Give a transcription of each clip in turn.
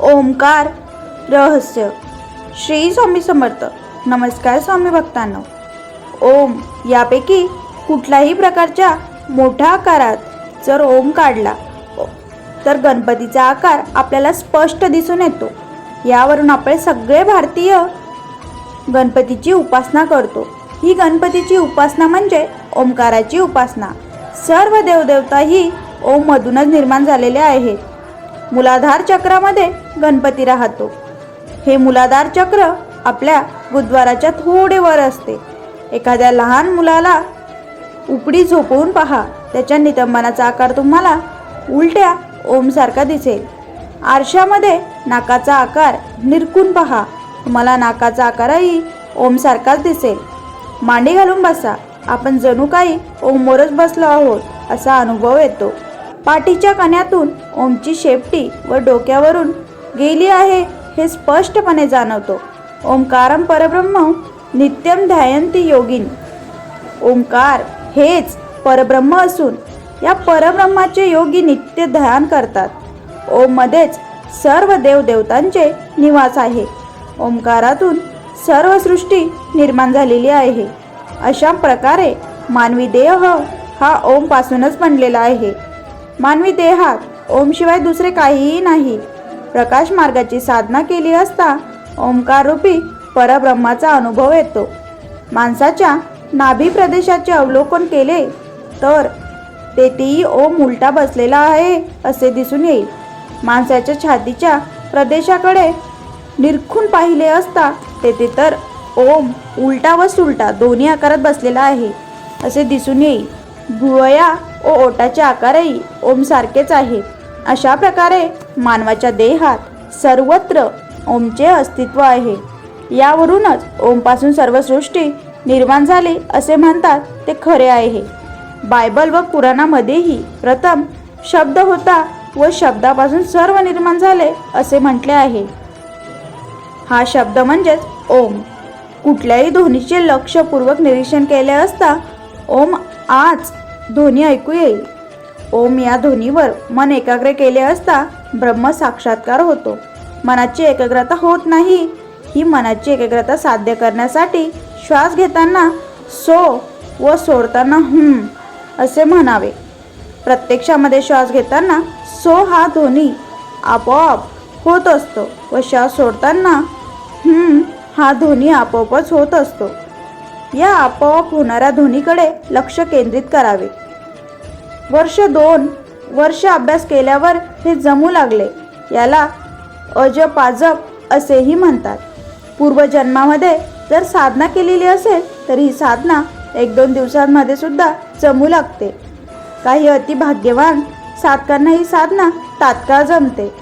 ओंकार रहस्य. श्री स्वामी समर्थ. नमस्कार स्वामी भक्तांनो. ओम यापैकी कुठल्याही प्रकारच्या मोठ्या आकारात जर ओम काढला तर गणपतीचा आकार आपल्याला स्पष्ट दिसून येतो. यावरून आपण सगळे भारतीय गणपतीची उपासना करतो. ही गणपतीची उपासना म्हणजे ओंकाराची उपासना. सर्व देवदेवता ही ओम मधूनच निर्माण झालेले आहेत. मुलाधार चक्रामध्ये गणपती राहतो. हे मुलाधार चक्र आपल्या गुरुद्वाराच्या थोडे वर असते. एखाद्या लहान मुलाला उपडी झोपवून पहा. त्याच्या नितंबनाचा आकार तुम्हाला उलट्या ओमसारखा दिसेल. आरशामध्ये नाकाचा आकार निरखून पहा. तुम्हाला नाकाचा आकारही ओमसारखाच दिसेल. मांडी घालून बसा. आपण जणू काही ओमवरच बसलो आहोत असा अनुभव येतो. पाठीच्या कण्यातून ओमची शेपटी व डोक्यावरून गेली आहे हे स्पष्टपणे जाणवतो. ओंकारम परब्रह्म नित्यम ध्यायंती योगिन. ओंकार हेच परब्रह्म असून या परब्रह्माचे योगी नित्य ध्यान करतात. ओममध्येच सर्व देवदेवतांचे निवास आहे. ओंकारातून सर्व सृष्टी निर्माण झालेली आहे. अशा प्रकारे मानवी देह हा ओमपासूनच बनलेला आहे. मानवी देहात ओमशिवाय दुसरे काहीही नाही. प्रकाश मार्गाची साधना केली असता ओंकार रूपी परब्रह्माचा अनुभव येतो. माणसाच्या नाभी प्रदेशाचे अवलोकन केले तर तेथेही ओम उलटा बसलेला आहे असे दिसून येईल. माणसाच्या छातीच्या प्रदेशाकडे निरखून पाहिले असता तेथे तर ओम उलटा व सुलटा दोन्ही आकारात बसलेला आहे असे दिसून येईल. भुवया व ओटाचे आकारही ओमसारखेच आहे. अशा प्रकारे मानवाच्या देहात सर्वत्र ओमचे अस्तित्व आहे. यावरूनच ओमपासून सर्व सृष्टी निर्माण झाली असे म्हणतात ते खरे आहे. बायबल व पुराणामध्येही प्रथम शब्द होता व शब्दापासून सर्व निर्माण झाले असे म्हटले आहे. हा शब्द म्हणजेच ओम. कुठल्याही ध्वनीचे लक्षपूर्वक निरीक्षण केले असता ओम आज ध्वनी ऐकू येईल. ओम या ध्वनीवर मन एकाग्र केले असता ब्रह्म साक्षात्कार होतो. मनाची एकाग्रता होत नाही ही मनाची एकाग्रता साध्य करण्यासाठी श्वास घेताना सो व सोडताना हुम असे म्हणावे. प्रत्यक्षामध्ये श्वास घेताना सो हा ध्वनी आपोआप होत असतो व श्वास सोडताना हम्म हा ध्वनी आपोआपच होत असतो. या आपोआप होणाऱ्या ध्वनीकडे लक्ष केंद्रित करावे. वर्ष दोन वर्ष अभ्यास केल्यावर हे जमू लागले. याला अजपाजप असेही म्हणतात. पूर्वजन्मामध्ये जर साधना केलेली असेल तर ही साधना एक दोन दिवसांमध्ये सुद्धा जमू लागते. काही अतिभाग्यवान साधकांना ही साधना तात्काळ जमते.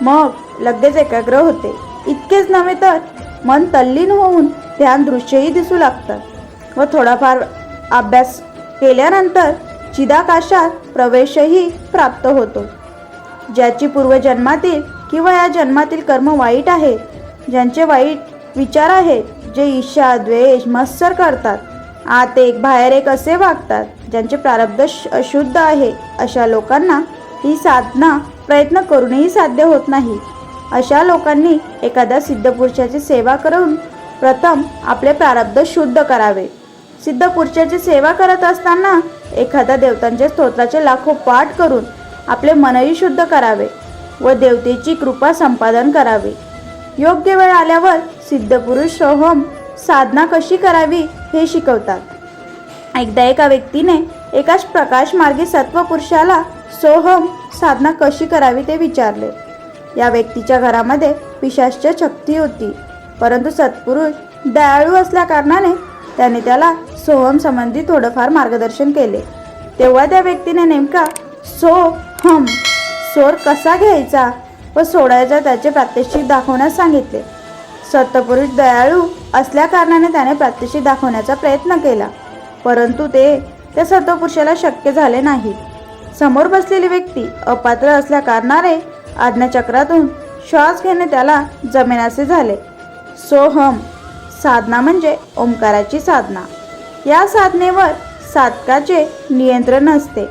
मग लगेच एकाग्र होते. इतकेच नव्हे तर मन तल्लीन होऊन ध्यान दृश्यही दिसू लागतात व थोडाफार अभ्यास केल्यानंतर चिदाकाशात प्रवेशही प्राप्त होतो. ज्याची पूर्वजन्मातील किंवा या जन्मातील कर्म वाईट आहे ज्यांचे वाईट विचार आहेत जे ईर्ष्या द्वेष मत्सर करतात आत एक बाहेर एक असे वागतात ज्यांचे प्रारब्ध श- अशुद्ध आहे अशा लोकांना ही साधना प्रयत्न करूनही साध्य होत नाही. अशा लोकांनी एखाद्या सिद्धपुरुषाची सेवा करून प्रथम आपले प्रारब्ध शुद्ध करावे. सिद्धपुरुषाची सेवा करत असताना एखाद्या देवतांच्या स्तोत्राचे लाखो पाठ करून आपले मनही शुद्ध करावे व देवतेची कृपा संपादन करावे. योग्य वेळ आल्यावर सिद्धपुरुष सोहम साधना कशी करावी हे शिकवतात. एकदा एका व्यक्तीने एकाच प्रकाश मार्गे सत्वपुरुषाला सोहम साधना कशी करावी ते विचारले. या व्यक्तीच्या घरामध्ये पिशाच्या शक्ती होती परंतु सत्पुरुष दयाळू असल्या कारणाने त्याने त्याला सोहम संबंधी थोडंफार मार्गदर्शन केले. तेव्हा त्या व्यक्तीने नेमका सो हम स्वर कसा घ्यायचा व सोडायचा त्याचे प्रात्यक्षिक दाखवण्यास सांगितले. सत्तपुरुष दयाळू असल्या कारणाने त्याने प्रात्यक्षिक दाखवण्याचा प्रयत्न केला परंतु ते त्या सत्वपुरुषाला शक्य झाले नाही. समोर बसलेली व्यक्ती अपात्र असल्या कारणाने आज्ञाचक्रातून श्वास घेणे त्याला जमेनासे झाले. सोहम साधना म्हणजे ओंकाराची साधना. या साधनेवर साधकाचे नियंत्रण असते.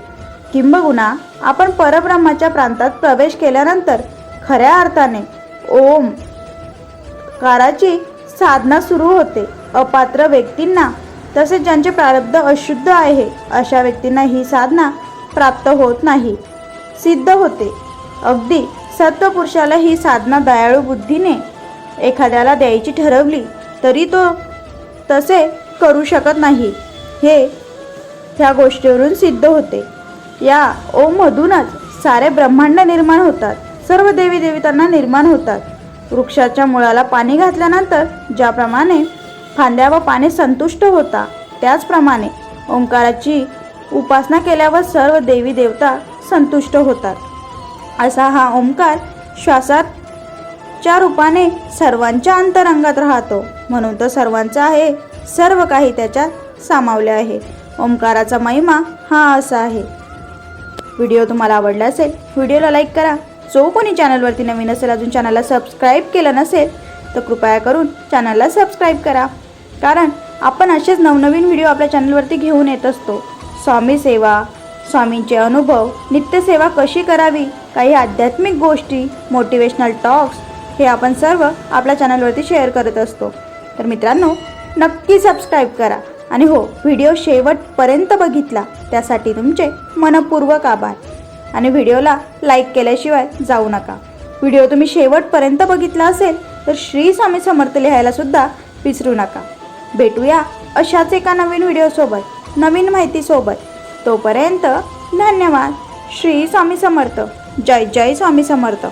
किंबहुना आपण परब्रह्माच्या प्रांतात प्रवेश केल्यानंतर खऱ्या अर्थाने ओम काराची साधना सुरू होते. अपात्र व्यक्तींना तसेच ज्यांचे प्रारब्ध अशुद्ध आहे अशा व्यक्तींना ही साधना प्राप्त होत नाही सिद्ध होते. अगदी सत्वपुरुषाला ही साधना दयाळू बुद्धीने एखाद्याला द्यायची ठरवली तरी तो तसे करू शकत नाही. हे ह्या गोष्टीवरून सिद्ध होते. या ओमधूनच सारे ब्रह्मांड निर्माण होतात. सर्व देवी देवतांना निर्माण होतात. वृक्षाच्या मुळाला पाणी घातल्यानंतर ज्याप्रमाणे फांद्या व पाने संतुष्ट होता त्याचप्रमाणे ओंकाराची उपासना केल्यावर सर्व देवी देवता संतुष्ट होतात. असा हा ओंकार श्वासात च्या रूपाने सर्वांच्या अंतरंगात राहतो. म्हणून तो सर्वांचा आहे. सर्व काही त्याच्यात सामावले आहे. ओंकाराचा महिमा हा असा आहे. व्हिडिओ तुम्हाला आवडला असेल व्हिडिओला लाईक करा. जो कोणी चॅनलवरती नवीन असेल अजून चॅनलला सबस्क्राईब केलं नसेल तर कृपया करून चॅनलला सबस्क्राईब करा. कारण आपण असेच नवनवीन व्हिडिओ आपल्या चॅनलवरती घेऊन येत असतो. स्वामी सेवा स्वामींचे अनुभव नित्यसेवा कशी करावी काही आध्यात्मिक गोष्टी मोटिवेशनल टॉक्स हे आपण सर्व आपल्या चॅनलवरती शेअर करत असतो. तर मित्रांनो नक्की सबस्क्राईब करा. आणि हो व्हिडिओ शेवटपर्यंत बघितला त्यासाठी तुमचे मनपूर्वक आभार. आणि व्हिडिओला लाईक केल्याशिवाय जाऊ नका. व्हिडिओ तुम्ही शेवटपर्यंत बघितला असेल तर श्री स्वामी समर्थ लिहायलासुद्धा विसरू नका. भेटूया अशाच एका नवीन व्हिडिओसोबत नवीन माहितीसोबत तोपर्यंत धन्यवाद. श्री स्वामी समर्थ. जय जय स्वामी समर्थ.